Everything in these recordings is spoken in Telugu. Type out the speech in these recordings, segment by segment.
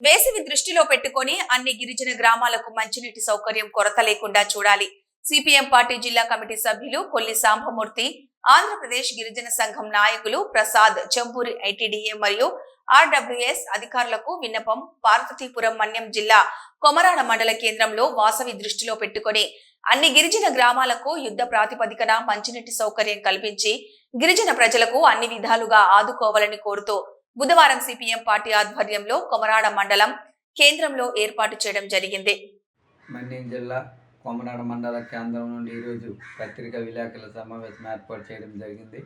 వేసవి దృష్టిలో పెట్టుకొని అన్ని గిరిజన గ్రామాలకు మంచినీటి సౌకర్యం కొరత లేకుండా చూడాలి. సిపిఎం పార్టీ జిల్లా కమిటీ సభ్యులు కొల్లి సాంబమూర్తి ఆంధ్రప్రదేశ్ గిరిజన సంఘం నాయకులు ప్రసాద్ చంపూరి ఐటీడీఏ మరియు ఆర్డబ్ల్యూఎస్ అధికారులకు విన్నపం పార్వతీపురం మన్యం జిల్లా కొమరాడ మండల కేంద్రంలో వాసవి దృష్టిలో పెట్టుకొని అన్ని గిరిజన గ్రామాలకు యుద్ధ ప్రాతిపదికన మంచినీటి సౌకర్యం కల్పించి గిరిజన ప్రజలకు అన్ని విధాలుగా ఆదుకోవాలని కోరుతూ బుధవారం సిపిఎం పార్టీ ఆధ్వర్యంలో కొమరాడ మండలం కేంద్రంలో ఏర్పాటు చేయడం జరిగింది. మన్యం జిల్లా కొమనాడ మండల కేంద్రం నుండి ఈరోజు పత్రికా విలేకరుల సమావేశం ఏర్పాటు చేయడం జరిగింది.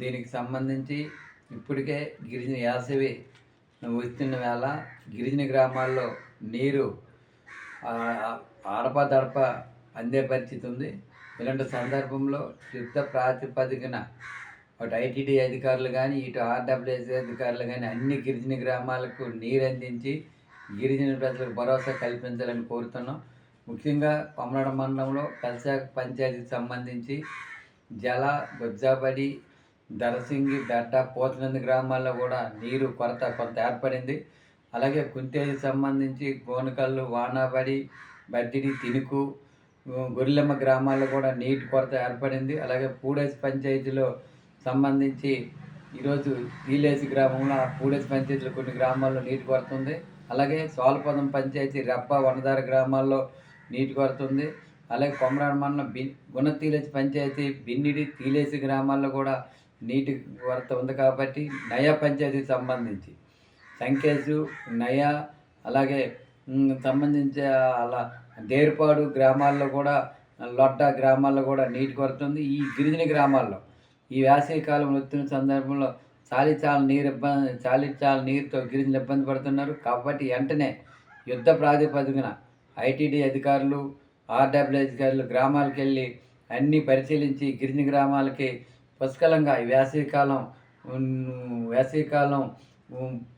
దీనికి సంబంధించి ఇప్పటికే గిరిజన యాసవి వస్తున్న వేళ గిరిజన గ్రామాల్లో నీరు ఆడపదడప అందే పరిస్థితి ఉంది. ఇలాంటి సందర్భంలో యుద్ధ ప్రాతిపదికన అటు ఐటీడీ అధికారులు కానీ ఇటు ఆర్డబ్ల్యూఎస్ఏ అధికారులు కానీ అన్ని గిరిజన గ్రామాలకు నీరు అందించి గిరిజన ప్రజలకు భరోసా కల్పించాలని కోరుతున్నాం. ముఖ్యంగా కొమరాడ మండలంలో కల్సాక్ పంచాయతీకి సంబంధించి జల గుజ్జాబడి దరసింగి బెడ్డ పోతనంది గ్రామాల్లో కూడా నీరు కొరత కొంత ఏర్పడింది. అలాగే కుంతేజీ సంబంధించి గోనకల్లు వానాబడి బద్దిడి తినుకు గొర్రెలమ్మ గ్రామాల్లో కూడా నీటి కొరత ఏర్పడింది. అలాగే పూడేసి పంచాయతీలో సంబంధించి ఈరోజు ఈలేసి గ్రామంలో ఆ పూడేసి పంచాయతీలో కొన్ని గ్రామాల్లో నీటి కొరత ఉంది అలాగే సోలపదం పంచాయతీ రెప్ప వనదార గ్రామాల్లో నీటి కొరత ఉంది అలాగే కొమరాడ మండలం బి గుణ తీలేసి పంచాయతీ బిన్నిడి తీలేసి గ్రామాల్లో కూడా నీటి కొరత ఉంది కాబట్టి నయా పంచాయతీకి సంబంధించి. సంకేశు నయా అలాగే ఉమ్, సంబంధించి అలా దేర్పాడు గ్రామాల్లో కూడా లొడ్డ గ్రామాల్లో కూడా నీటి కొరత ఉంది. ఈ గిరిజన గ్రామాల్లో ఈ వేసవి కాలం వస్తున్న సందర్భంలో చాలిచాల నీరు ఇబ్బంది చాలిచాల నీరుతో గిరిజనులు ఇబ్బంది పడుతున్నారు. కాబట్టి వెంటనే యుద్ధ ప్రాతిపదికన ఐటీడీ అధికారులు ఆర్డబ్ల్యూ అధికారులు గ్రామాలకు వెళ్ళి అన్నీ పరిశీలించి గిరిజన గ్రామాలకి పుష్కలంగా ఈ వేసవికాలం వేసవికాలం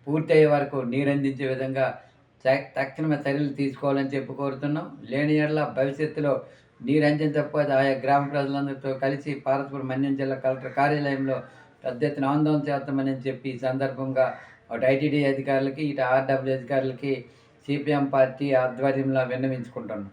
పూర్తయ్యే వరకు నీరు అందించే విధంగా చ- తక్షణమే చర్యలు తీసుకోవాలని చెప్పి కోరుతున్నాం. లేని ఎడల భవిష్యత్తులో నీరు తప్ప ఆయా గ్రామ ప్రజలందరితో కలిసి పార్వతీపురం మన్యం జిల్లా కలెక్టర్ కార్యాలయంలో పెద్ద ఎత్తున ఆందోళన చేస్తామని చెప్పి ఈ సందర్భంగా అటు ఐటీడీ అధికారులకి ఇటు ఆర్డబ్ల్యూ అధికారులకి సిపిఎం పార్టీ ఆధ్వర్యంలో విన్నవించుకుంటున్నాం.